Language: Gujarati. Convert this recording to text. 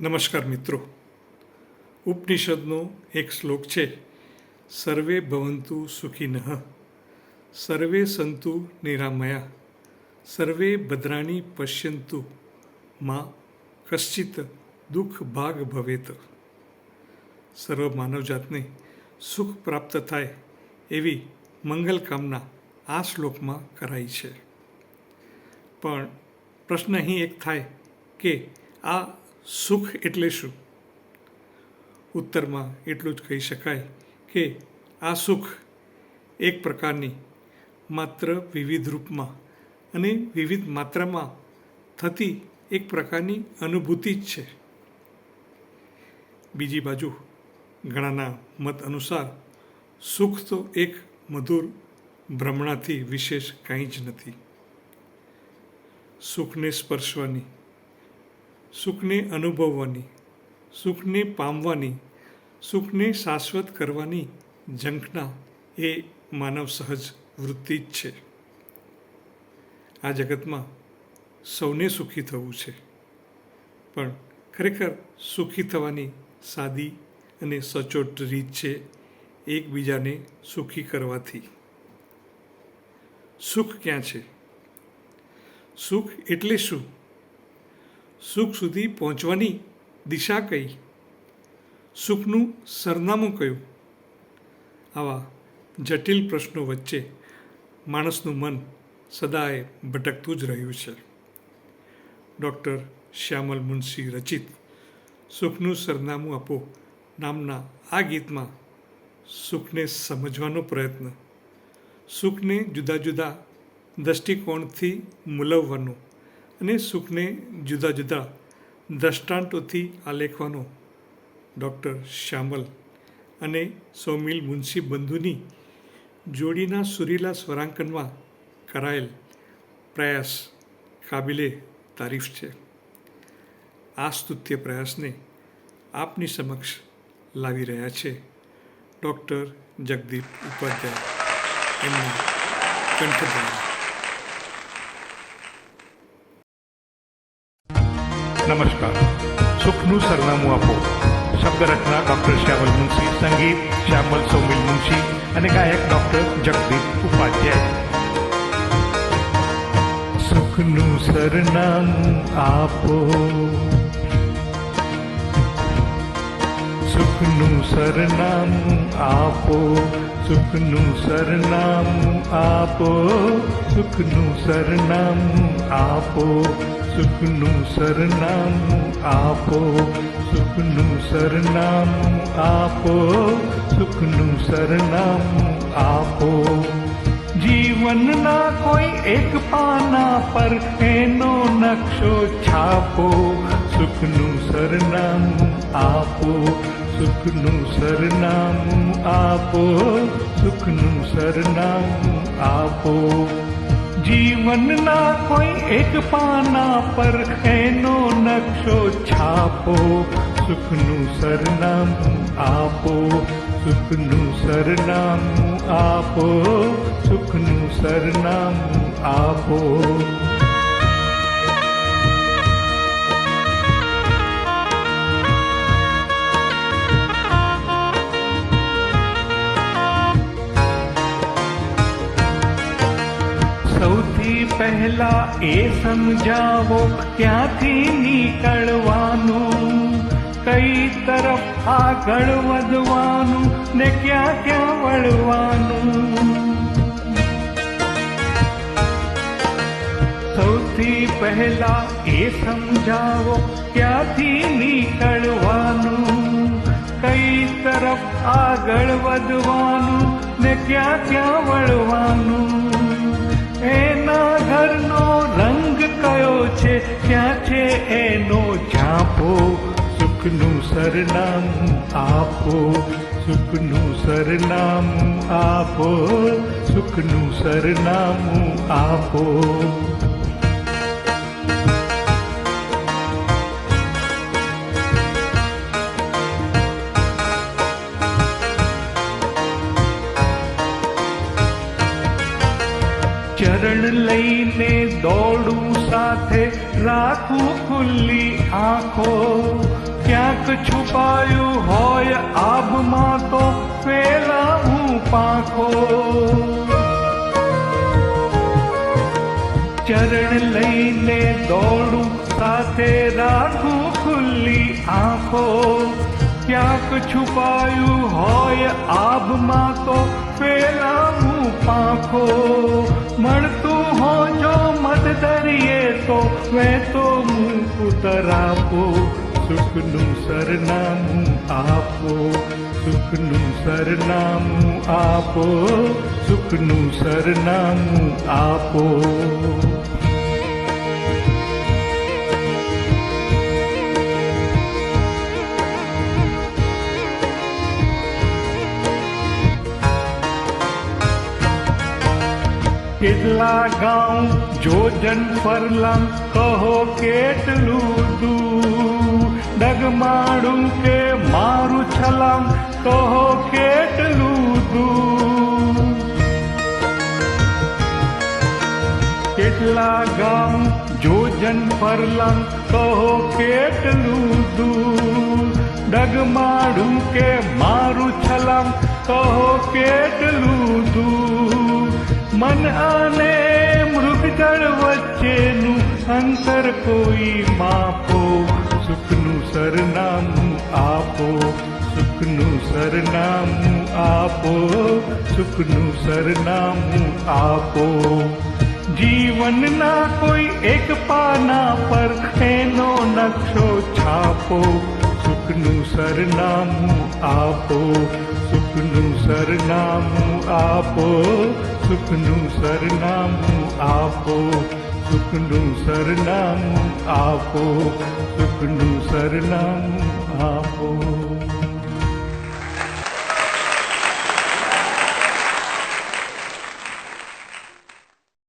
નમસ્કાર મિત્રો. ઉપનિષદનો એક શ્લોક છે, સર્વે ભવંતુ સુખિનઃ, સર્વે સંતુ નિરામયા, સર્વે ભદ્રાણી પશ્યંતુ, માં કશ્ચિત દુઃખ ભાગ ભવેત. સર્વ માનવજાતને સુખ પ્રાપ્ત થાય એવી મંગલ કામના આ શ્લોકમાં કરાઈ છે. પણ પ્રશ્ન અહીં એક થાય કે આ સુખ એટલે શું? ઉત્તરમાં એટલું જ કહી શકાય કે આ સુખ એક પ્રકારની માત્ર વિવિધ રૂપમાં અને વિવિધ માત્રામાં થતી એક પ્રકારની અનુભૂતિ જ છે. બીજી બાજુ ઘણાના મત અનુસાર સુખ તો એક મધુર ભ્રમણાથી વિશેષ કાંઈ જ નથી. સુખને સ્પર્શવાની સુખને અનુભવવાની, સુખને પામવાની, સુખને શાશ્વત કરવાની ઝંખના એ માનવ સહજ વૃત્તિ જ છે. આ જગતમાં સૌને સુખી થવું છે. પણ ખરેખર સુખી થવાની સાદી અને સચોટ રીત છે એકબીજાને સુખી કરવાથી. સુખ ક્યાં છે? સુખ એટલે શું? સુખ સુધી પહોંચવાની દિશા કઈ સુખનું સરનામું કયું આવા જટિલ પ્રશ્નો વચ્ચે માણસનું મન સદાય ભટકતું જ રહ્યું છે. ડૉક્ટર શ્યામલ મુનશી રચિત, સુખનું સરનામું આપો નામના આ ગીતમાં સુખને સમજવાનો પ્રયત્ન. સુખને જુદા જુદા દૃષ્ટિકોણથી મૂલવવાનો અને સુખને જુદા જુદા દ્રષ્ટાંતોથી આલેખવાનો ડૉક્ટર શ્યામલ અને સૌમિલ મુનશી બંધુની જોડીના સુરીલા સ્વરાંકનમાં કરાયેલ પ્રયાસ કાબિલે તારીફ છે. આ સ્તુત્ય પ્રયાસને આપની સમક્ષ લાવી રહ્યા છે ડૉક્ટર જગદીપ ઉપાધ્યાય એમના કંઠ દ્વારા નમસ્કાર સુખનું સરનામું આપો શબ્દ રચના ડોક્ટર શ્યામલ મુનશી સંગીત શ્યામલ સૌમિલ મુનશી અને ગાયક ડોક્ટર જગદીપ ઉપાધ્યાય સુખનું સરનામું આપો સુખનું સરનામું આપો સુખનું સરનામું આપો સુખનું સરનામું આપો સુખનું સરનામું આપો સુખનું સરનામું આપો સુખનું સરનામું આપો જીવનના કોઈ એક પાના પર એનો નકશો છાપો સુખનું સરનામું આપો સુખનું સરનામું આપો સુખનું સરનામું આપો जीवनपाना पर नक्शो छापो। सुखं सरनाम आो सुखो सुखं सरनाम आो પહેલા એ સમજાવો ક્યાંથી નીકળવાનું? કઈ તરફ આગળ વધવાનું ને ક્યાં ક્યાં વળવાનું? સૌથી પહેલા એ સમજાવો ક્યાંથી નીકળવાનું? કઈ તરફ આગળ વધવાનું ને ક્યાં ક્યાં વળવાનું? એના ઘરનો રંગ કયો છે? ક્યાં છે એનો ઝાંપો? સુખનું સરનામું આપો, સુખનું સરનામું આપો, સુખનું સરનામું આપો. ચરણ લઈને દોડું સાથે રાખું ખુલ્લી આંખો. ક્યાંક છુપાયું હોય આબમાં તો ફેલાવું પાંખો. ચરણ લઈને દોડું સાથે રાખું ખુલ્લી આંખો. ક્યાંક છુપાયું હોય આબમાં તો ફેલાવું પાંખો. મળતું તો મેં તો મુકુટ ઉતરાપો સુખનું સરનામું આપો સુખનું સરનામું આપો સુખનું સરનામું આપો કેટલા ગાઉં જોજન ફરલાં કહો કેટલું દૂર ડગમાડું કે મારું છલામ કહો કેટલું દૂર કેટલા ગામ જોજન ફરલાં કહો કેટલું દૂર ડગમાડું કે મારું છલામ કહો કેટલું દૂર મન અને મૃગજળ વચ્ચેનું અંતર કોઈ માપો. સુખનું સરનામું આપો. સુખનું સરનામું આપો. સુખનું સરનામું આપો. જીવનના કોઈ એક પાના પર એનો નકશો છાપો. સુખનું સરનામું આપો. સુખનું સરનામું આપો. સુખનું સરનામું આપો. સુખનું સરનામું આપો. સુખનું સરનામું આપો.